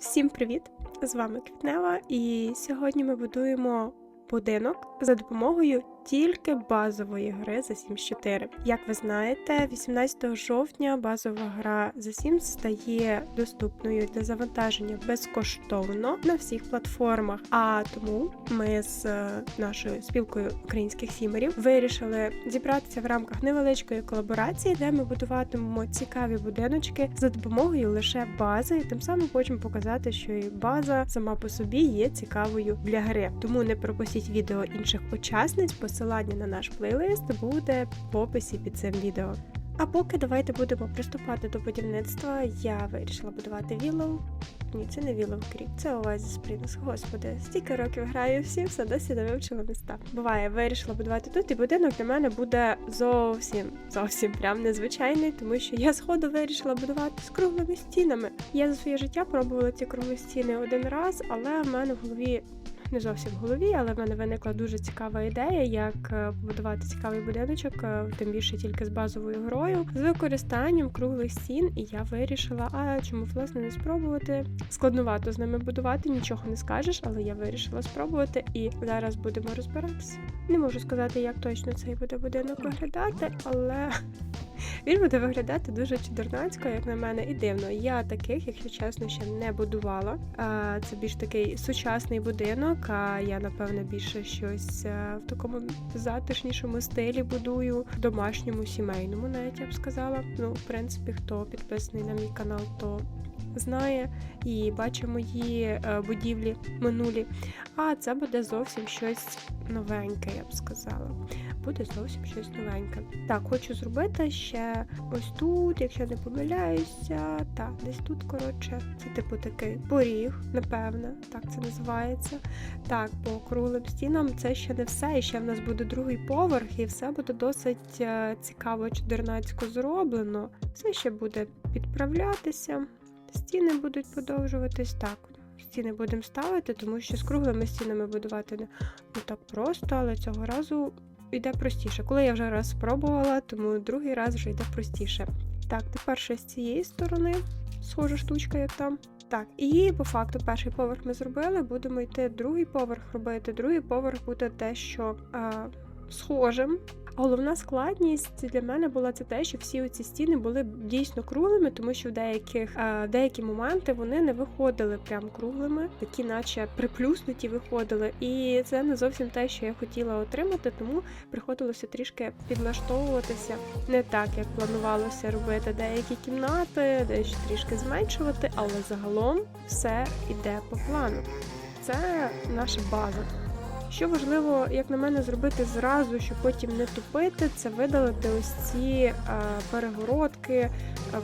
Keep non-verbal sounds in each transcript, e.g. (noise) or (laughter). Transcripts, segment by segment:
Всім привіт! З вами Квітнева, і сьогодні ми будуємо будинок за допомогою тільки базової гри за Sims 4. Як ви знаєте, 18 жовтня базова гра The Sims стає доступною для завантаження безкоштовно на всіх платформах. А тому ми з е, нашою спілкою українських сімерів вирішили зібратися в рамках невеличкої колаборації, де ми будуватимемо цікаві будиночки за допомогою лише бази, і тим самим хочемо показати, що і база сама по собі є цікавою для гри. Тому не пропустіть відео інших учасниць. Посилання на наш плейлист буде в описі під цим відео. А поки давайте будемо приступати до будівництва. Я вирішила будувати віллоу. Ні, це не Willow Creek, це Oasis Springs. Господи, стільки років граю всі, все досі не вивчила міста. Буває, вирішила будувати тут, і будинок для мене буде зовсім зовсім прям незвичайний, тому що я сходу вирішила будувати з круглими стінами. Я за своє життя пробувала ці круглі стіни один раз, але в мене в голові. Не зовсім в голові, але в мене виникла дуже цікава ідея, як е, побудувати цікавий будиночок, е, тим більше тільки з базовою грою, з використанням круглих стін. І я вирішила, а чому власне не спробувати? Складнувато з ними будувати, нічого не скажеш, але я вирішила спробувати і зараз будемо розбиратися. Не можу сказати, як точно цей буде будинок виглядати, але він буде виглядати дуже чудернацько, як на мене, і дивно. Я таких, якщо чесно, ще не будувала. Це більш такий сучасний будинок. А я напевно більше щось е, в такому затишнішому стилі будую, домашньому, сімейному, навіть я б сказала. Ну, в принципі, хто підписаний на мій канал, то знає і бачить мої е, будівлі минулі. А це буде зовсім щось новеньке, я б сказала. Буде зовсім щось новеньке. Так, хочу зробити ще ось тут, якщо не помиляюся. Так, десь тут, коротше, це типу такий поріг, напевне, так це називається. Так, по круглим стінам це ще не все. І ще в нас буде другий поверх, і все буде досить е, цікаво, чудернацько зроблено. Все ще буде підправлятися. Стіни будуть подовжуватись так. Стіни будемо ставити, тому що з круглими стінами будувати не так просто, але цього разу йде простіше. Коли я вже раз спробувала, тому другий раз вже йде простіше. Так, тепер ще з цієї сторони схожа штучка, як там. Так, і по факту перший поверх ми зробили, будемо йти другий поверх робити. Другий поверх буде дещо а, схожим. Головна складність для мене була це те, що всі ці стіни були дійсно круглими, тому що в деяких в деякі моменти вони не виходили прям круглими, такі, наче приплюснуті, виходили. І це не зовсім те, що я хотіла отримати, тому приходилося трішки підлаштовуватися не так, як планувалося робити деякі кімнати, дещо трішки зменшувати, але загалом все йде по плану. Це наша база. Що важливо, як на мене, зробити зразу, щоб потім не тупити, це видалити ось ці е, перегородки е,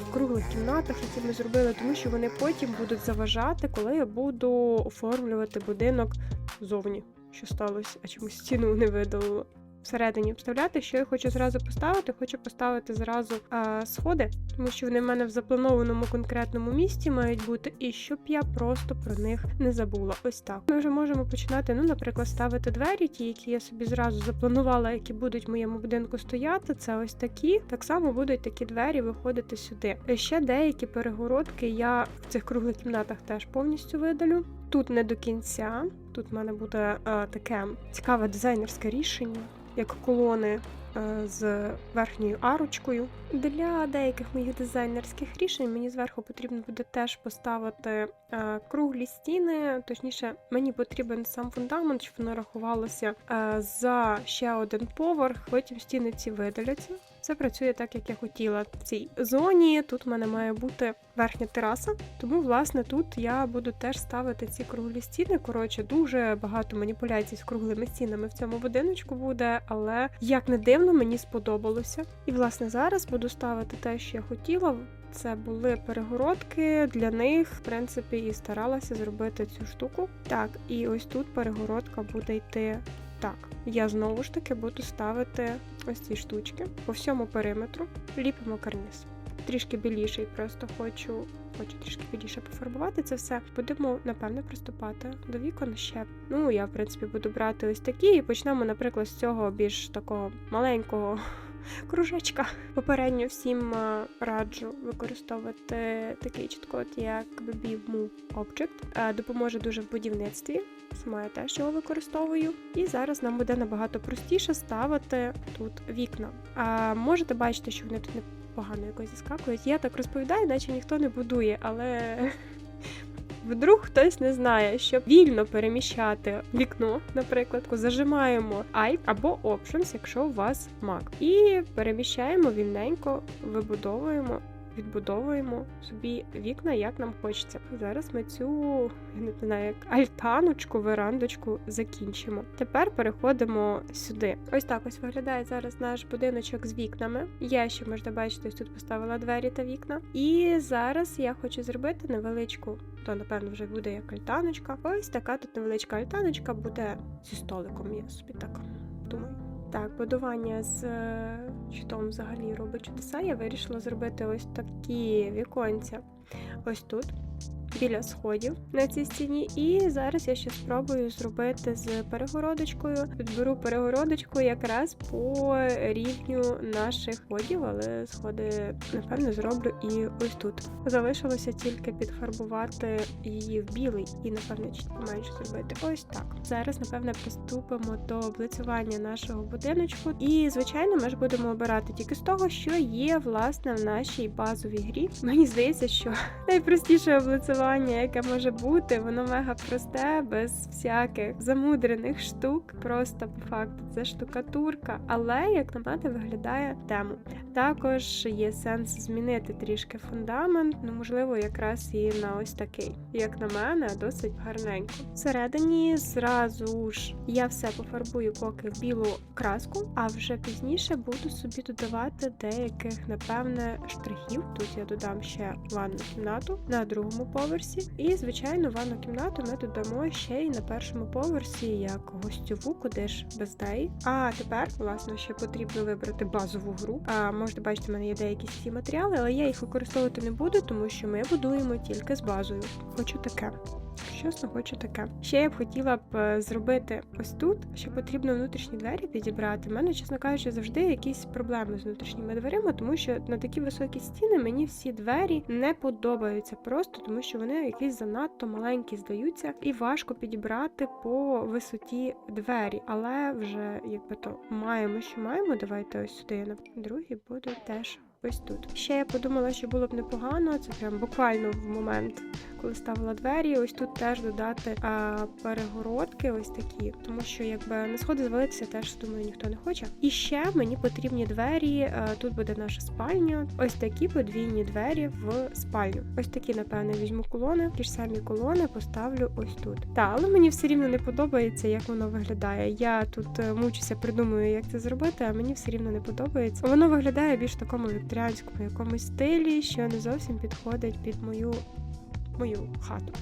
в круглих кімнатах, які ми зробили, тому що вони потім будуть заважати, коли я буду оформлювати будинок зовні. Що сталося, а чомусь стіну не видалило. Всередині вставляти, що я хочу зразу поставити, хочу поставити зразу а, сходи, тому що вони в мене в запланованому конкретному місці мають бути, і щоб я просто про них не забула. Ось так. Ми вже можемо починати, ну, наприклад, ставити двері, ті, які я собі зразу запланувала, які будуть в моєму будинку стояти. Це ось такі. Так само будуть такі двері виходити сюди. Ще деякі перегородки я в цих круглих кімнатах теж повністю видалю. Тут не до кінця. Тут в мене буде а, таке цікаве дизайнерське рішення як колони е, з верхньою арочкою. Для деяких моїх дизайнерських рішень мені зверху потрібно буде теж поставити е, круглі стіни. Точніше, мені потрібен сам фундамент, щоб воно рахувалося е, за ще один поверх. Потім стіни ці видаляться. Все працює так, як я хотіла. В цій зоні тут в мене має бути верхня тераса, тому, власне, тут я буду теж ставити ці круглі стіни. Коротше, дуже багато маніпуляцій з круглими стінами в цьому будиночку буде, але як не дивно, мені сподобалося. І, власне, зараз буду ставити те, що я хотіла. Це були перегородки для них, в принципі, і старалася зробити цю штуку. Так, і ось тут перегородка буде йти так, я знову ж таки буду ставити ось ці штучки по всьому периметру, ліпимо карніз. Трішки біліший, просто хочу хочу трішки біліше пофарбувати це все. Будемо, напевно, приступати до вікон ще. Ну, я, в принципі, буду брати ось такі і почнемо, наприклад, з цього більш такого маленького кружечка. Попередньо всім е, раджу використовувати такий чіткод, як BB Move Object. Е, Допоможе дуже в будівництві. Сама я теж його використовую. І зараз нам буде набагато простіше ставити тут вікна. А можете бачити, що вони тут непогано якось зіскакують. Я так розповідаю, наче ніхто не будує, але Вдруг хтось не знає, щоб вільно переміщати вікно, наприклад, зажимаємо Alt або Options, якщо у вас Mac. І переміщаємо вільненько, вибудовуємо, відбудовуємо собі вікна, як нам хочеться. Зараз ми цю я не знаю, як альтаночку, верандочку закінчимо. Тепер переходимо сюди. Ось так ось виглядає зараз наш будиночок з вікнами. Я ще можна бачити, ось тут поставила двері та вікна. І зараз я хочу зробити невеличку то напевно вже буде як альтаночка. Ось така тут невеличка альтаночка буде зі столиком. Я собі так. Так, будування з е, щитом взагалі робить чудеса. Я вирішила зробити ось такі віконця. Ось тут. Біля сходів на цій стіні, і зараз я ще спробую зробити з перегородочкою. Підберу перегородочку якраз по рівню наших сходів, але сходи, напевно, зроблю і ось тут. Залишилося тільки підфарбувати її в білий і, напевно, поменше зробити. Ось так. Зараз, напевно, приступимо до облицювання нашого будиночку. І, звичайно, ми ж будемо обирати тільки з того, що є власне в нашій базовій грі. Мені здається, що (laughs) найпростіше облицювання фарбування, яке може бути, воно мега просте, без всяких замудрених штук. Просто по факту це штукатурка, але як на мене виглядає тему. Також є сенс змінити трішки фундамент, ну можливо, якраз і на ось такий. Як на мене, досить гарненько. Всередині зразу ж я все пофарбую поки в білу краску, а вже пізніше буду собі додавати деяких, напевне, штрихів. Тут я додам ще ванну кімнату на другому поверсі поверсі. І, звичайно, ванну кімнату ми додамо ще й на першому поверсі як гостьову, куди ж без неї. А тепер, власне, ще потрібно вибрати базову гру. А можете бачити, в мене є деякі ці матеріали, але я їх використовувати не буду, тому що ми будуємо тільки з базою. Хочу таке. Чесно, хочу таке. Ще я б хотіла б е, зробити ось тут, що потрібно внутрішні двері підібрати. У мене, чесно кажучи, завжди якісь проблеми з внутрішніми дверима, тому що на такі високі стіни мені всі двері не подобаються просто, тому що вони якісь занадто маленькі здаються, і важко підібрати по висоті двері. Але вже якби то маємо, що маємо. Давайте ось сюди. На другий буду теж ось тут. Ще я подумала, що було б непогано, це прям буквально в момент, коли ставила двері. Ось тут теж додати а, перегородки, ось такі, тому що якби не сходи звалитися, теж думаю, ніхто не хоче. І ще мені потрібні двері. А, тут буде наша спальня. Ось такі подвійні двері в спальню. Ось такі, напевне, візьму колони. Ті ж самі колони поставлю ось тут. Та, але мені все рівно не подобається, як воно виглядає. Я тут е, мучуся, придумую, як це зробити, а мені все рівно не подобається. Воно виглядає більш такому вікторіанському якомусь стилі, що не зовсім підходить під мою мою хату.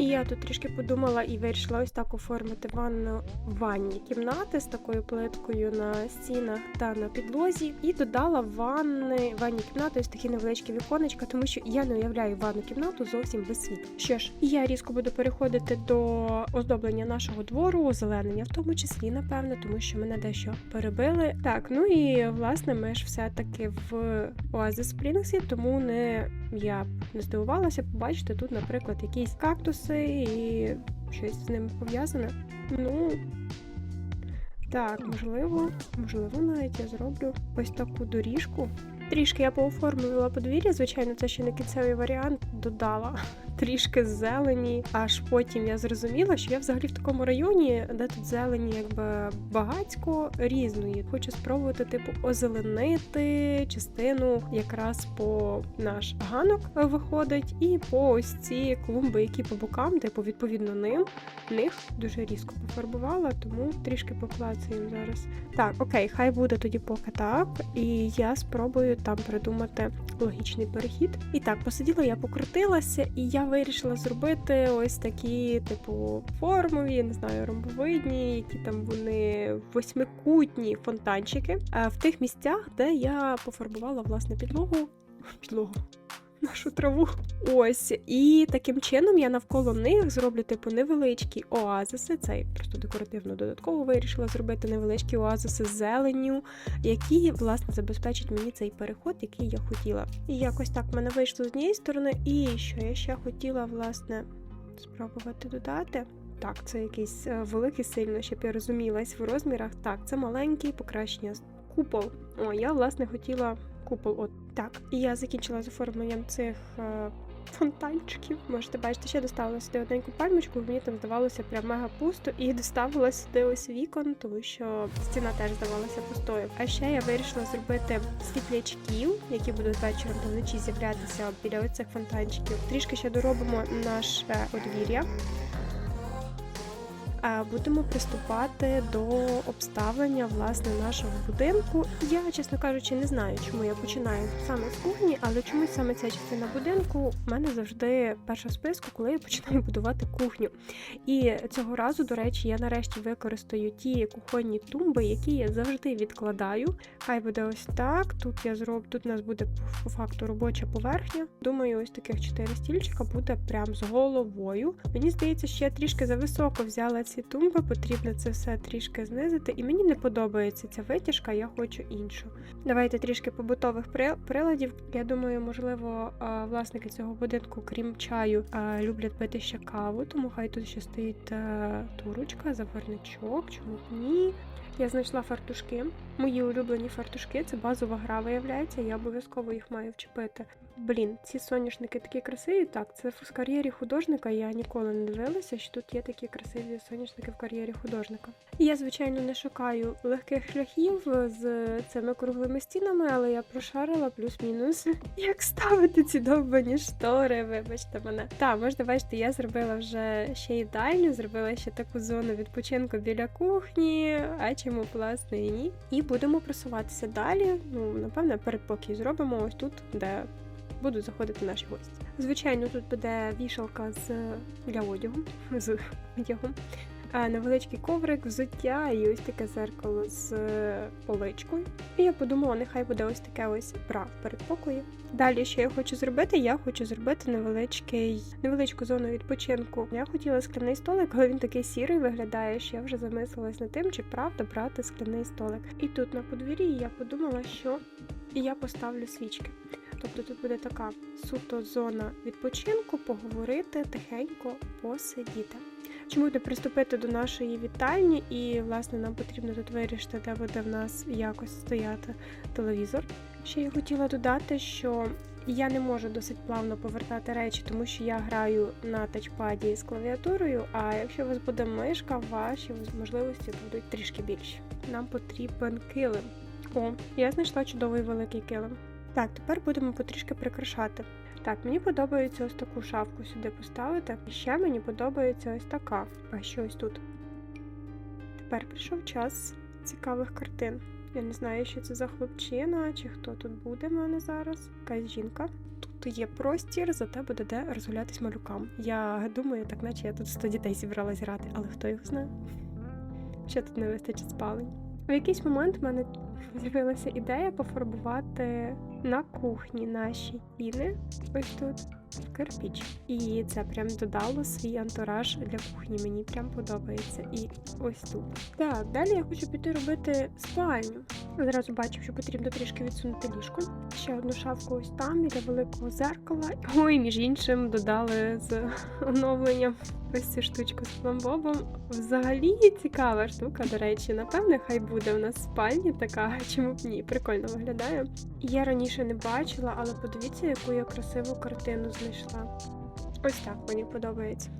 І я тут трішки подумала і вирішила ось так оформити ванну в ванні кімнати з такою плиткою на стінах та на підлозі. І додала ванни ванні кімнати ось такі невеличкі віконечка, тому що я не уявляю ванну кімнату зовсім без світла. Що ж, я різко буду переходити до оздоблення нашого двору, озеленення, в тому числі, напевно, тому що мене дещо перебили. Так, ну і власне ми ж все-таки в Oasis Springs, тому не я не здивувалася побачити тут, наприклад, якісь кактуси і щось з ними пов'язане. Ну. Так, можливо, можливо, навіть я зроблю ось таку доріжку. Трішки я пооформлювала подвір'я, звичайно, це ще не кінцевий варіант, додала трішки зелені. Аж потім я зрозуміла, що я взагалі в такому районі, де тут зелені, якби багацько різної. Хочу спробувати, типу, озеленити частину якраз по наш ганок виходить, і по ось ці клумби, які по бокам, типу, відповідно ним, них дуже різко пофарбувала, тому трішки поклацаємо зараз. Так, окей, хай буде тоді поки так. І я спробую там придумати логічний перехід. І так, посиділа, я покрутилася, і я вирішила зробити ось такі, типу, формові, не знаю, ромбовидні, які там вони восьмикутні фонтанчики в тих місцях, де я пофарбувала власне підлогу. Підлогу. Нашу траву. Ось. І таким чином я навколо них зроблю типу невеличкі оазиси. Це я просто декоративно додатково вирішила зробити невеличкі оазиси з зеленню, які власне забезпечать мені цей переход, який я хотіла. І якось так в мене вийшло з однієї сторони. І що я ще хотіла, власне, спробувати додати. Так, це якийсь е, великий сильно, щоб я розумілась в розмірах. Так, це маленький покращення купол. О, я власне хотіла купол. От так. І я закінчила з оформленням цих е, фонтанчиків. Можете бачити, ще доставила сюди одненьку пальмочку, мені там здавалося прям мега пусто, і доставила сюди ось вікон, тому що стіна теж здавалася пустою. А ще я вирішила зробити світлячків, які будуть вечором та вночі з'являтися біля оцих фонтанчиків. Трішки ще доробимо наше подвір'я. Будемо приступати до обставлення власне нашого будинку. Я, чесно кажучи, не знаю, чому я починаю саме з кухні, але чомусь саме ця частина будинку в мене завжди перша в списку, коли я починаю будувати кухню. І цього разу, до речі, я нарешті використаю ті кухонні тумби, які я завжди відкладаю. Хай буде ось так. Тут я зроб... тут у нас буде по факту робоча поверхня. Думаю, ось таких чотири стільчика буде прям з головою. Мені здається, що я трішки зависоко взяла ці тумби, потрібно це все трішки знизити. І мені не подобається ця витяжка, я хочу іншу. Давайте трішки побутових приладів. Я думаю, можливо, власники цього будинку, крім чаю, люблять пити ще каву, тому хай тут ще стоїть е, турочка, заварничок, чому б ні. Я знайшла фартушки. Мої улюблені фартушки це базова гра, виявляється. Я обов'язково їх маю вчепити. Блін, ці соняшники такі красиві. Так, це в кар'єрі художника. Я ніколи не дивилася, що тут є такі красиві соняшники в кар'єрі художника. Я, звичайно, не шукаю легких шляхів з цими круглими стінами, але я прошарила плюс-мінус. (laughs) Як ставити ці довбані штори, вибачте мене. Так, можна бачити, я зробила вже ще їдальню, зробила ще таку зону відпочинку біля кухні, а чому власне і ні. І будемо просуватися далі. Ну, напевно, передпокій зробимо ось тут, де будуть заходити наші гості. Звичайно, тут буде вішалка з для одягу (laughs) з одягом. Невеличкий коврик, взуття і ось таке зеркало з е, поличкою. І я подумала, нехай буде ось таке ось бра в передпокої. Далі, що я хочу зробити, я хочу зробити невеличкий, невеличку зону відпочинку. Я хотіла скляний столик, але він такий сірий виглядає, що я вже замислилась над тим, чи правда брати скляний столик. І тут на подвір'ї я подумала, що я поставлю свічки. Тобто тут буде така суто зона відпочинку, поговорити, тихенько посидіти. Чому буде приступити до нашої вітальні, і власне нам потрібно тут вирішити, де буде в нас якось стояти телевізор. Ще я хотіла додати, що я не можу досить плавно повертати речі, тому що я граю на тачпаді з клавіатурою. А якщо у вас буде мишка, ваші можливості будуть трішки більші. Нам потрібен килим. О, я знайшла чудовий великий килим. Так, тепер будемо потрішки прикрашати. Так, мені подобається ось таку шафку сюди поставити. І ще мені подобається ось така. А що ось тут? Тепер прийшов час цікавих картин. Я не знаю, що це за хлопчина, чи хто тут буде в мене зараз. Якась жінка. Тут є простір, зате буде де розгулятись малюкам. Я думаю, так наче я тут 100 дітей зібралась грати, але хто його знає? Ще тут не вистачить спалень. В якийсь момент в мене з'явилася ідея пофарбувати на кухні наші стіни ось тут в кирпіч. І це прям додало свій антураж для кухні. Мені прям подобається. І ось тут. Так, далі я хочу піти робити спальню. Зразу бачив, що потрібно трішки відсунути ліжко. Ще одну шафку ось там біля великого зеркала. Ой, між іншим додали з оновленням ось цю штучку з пломбобом. Взагалі цікава штука, до речі. Напевне, хай буде у нас в спальні така, чому б ні, прикольно виглядає. Я раніше не бачила, але подивіться, яку я красиву картину знайшла. Ось так мені подобається.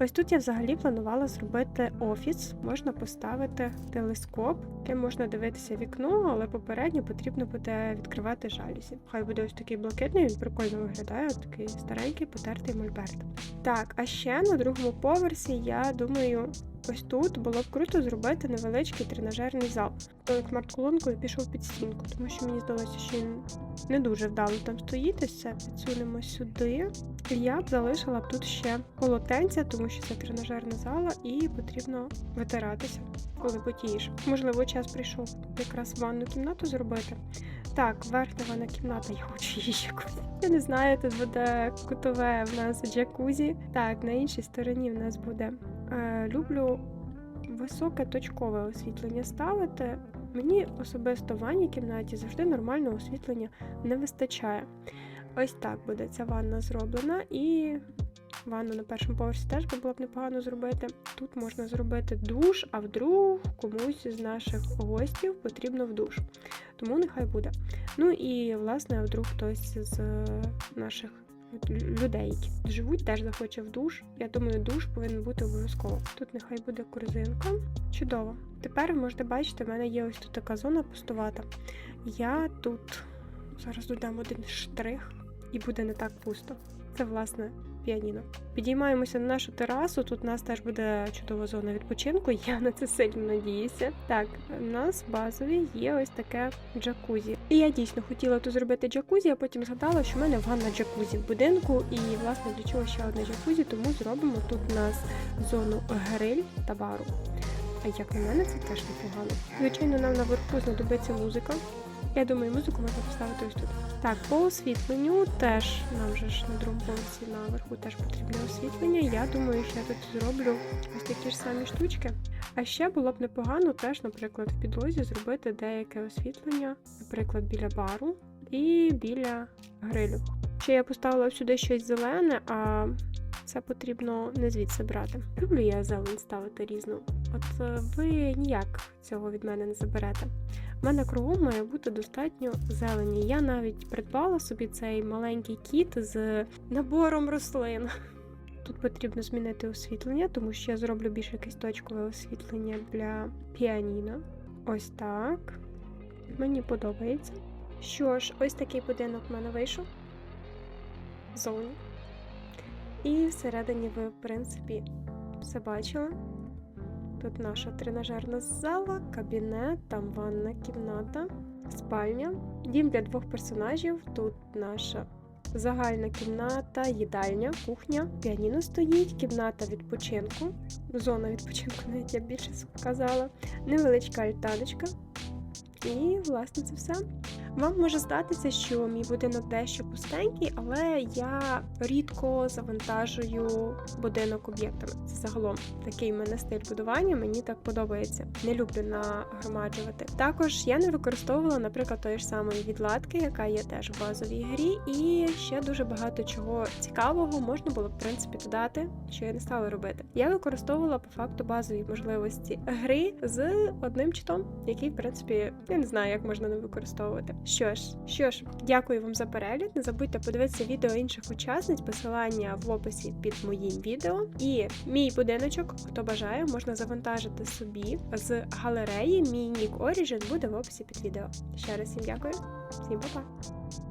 Ось тут я взагалі планувала зробити офіс. Можна поставити телескоп, яким можна дивитися вікно, але попередньо потрібно буде відкривати жалюзі. Хай буде ось такий блакитний, він прикольно виглядає, такий старенький потертий мольберт. Так, а ще на другому поверсі я думаю. Ось тут було б круто зробити невеличкий тренажерний зал. Смарт-колонкою пішов під стінку, тому що мені здалося, що він не дуже вдало там стоїть. Ось це підсунемо сюди. Я б залишила б тут ще полотенця, тому що це тренажерна зала і потрібно витиратися. коли потієш. Можливо, час прийшов якраз ванну кімнату зробити. Так, верхня ванна кімната, я хочу її якось. Я не знаю, тут буде кутове в нас джакузі. Так, на іншій стороні в нас буде. Е, люблю високе точкове освітлення ставити. Мені особисто в ванній кімнаті завжди нормального освітлення не вистачає. Ось так буде ця ванна зроблена, і ванну на першому поверсі теж було б непогано зробити. Тут можна зробити душ, а вдруг комусь з наших гостів потрібно в душ. Тому нехай буде. Ну і власне, вдруг хтось з наших людей, які тут живуть, теж захоче в душ. Я думаю, душ повинен бути обов'язково. Тут нехай буде корзинка. Чудово. Тепер ви можете бачити, в мене є ось тут така зона пустувата. Я тут зараз додам один штрих, і буде не так пусто. Це власне піаніно. Підіймаємося на нашу терасу. Тут у нас теж буде чудова зона відпочинку. (laughs) Я на це сильно надіюся. Так, у нас базові є ось таке джакузі. І я дійсно хотіла тут зробити джакузі, а потім згадала, що в мене ванна джакузі в будинку. І власне для чого ще одне джакузі, тому зробимо тут у нас зону гриль та бару. А як на мене, це теж непогано. Звичайно, нам наверху знадобиться музика. Я думаю, музику можна поставити ось тут. Так, по освітленню теж нам же ж на другому поверсі наверху теж потрібне освітлення. Я думаю, що я тут зроблю ось такі ж самі штучки. А ще було б непогано теж, наприклад, в підлозі зробити деяке освітлення, наприклад, біля бару і біля грилю. Ще я поставила сюди щось зелене, а це потрібно не звідси брати. Люблю я зелень ставити різну. От е, ви ніяк цього від мене не заберете. У мене кругом має бути достатньо зелені. Я навіть придбала собі цей маленький кіт з набором рослин. Тут потрібно змінити освітлення, тому що я зроблю більш якесь точкове освітлення для піаніно. Ось так. Мені подобається. Що ж, ось такий будинок в мене вийшов. Зоні. І всередині ви, в принципі, все бачили. Тут наша тренажерна зала, кабінет, там ванна кімната, спальня, дім для двох персонажів. Тут наша загальна кімната, їдальня, кухня, піаніно стоїть, кімната відпочинку, зона відпочинку, навіть я більше сказала, невеличка альтаночка. І, власне, це все. Вам може здатися, що мій будинок дещо пустенький, але я рідко завантажую будинок об'єктами. Це загалом такий мене стиль будування, мені так подобається. Не люблю нагромаджувати. Також я не використовувала, наприклад, тої ж самої відладки, яка є теж в базовій грі, і ще дуже багато чого цікавого можна було, в принципі, додати, що я не стала робити. Я використовувала по факту базові можливості гри з одним читом, який, в принципі, я не знаю, як можна не використовувати. Що ж, що ж, дякую вам за перегляд. Не забудьте подивитися відео інших учасниць, посилання в описі під моїм відео. І мій будиночок, хто бажає, можна завантажити собі з галереї. Мій нік Origin буде в описі під відео. Ще раз всім дякую, всім па-па!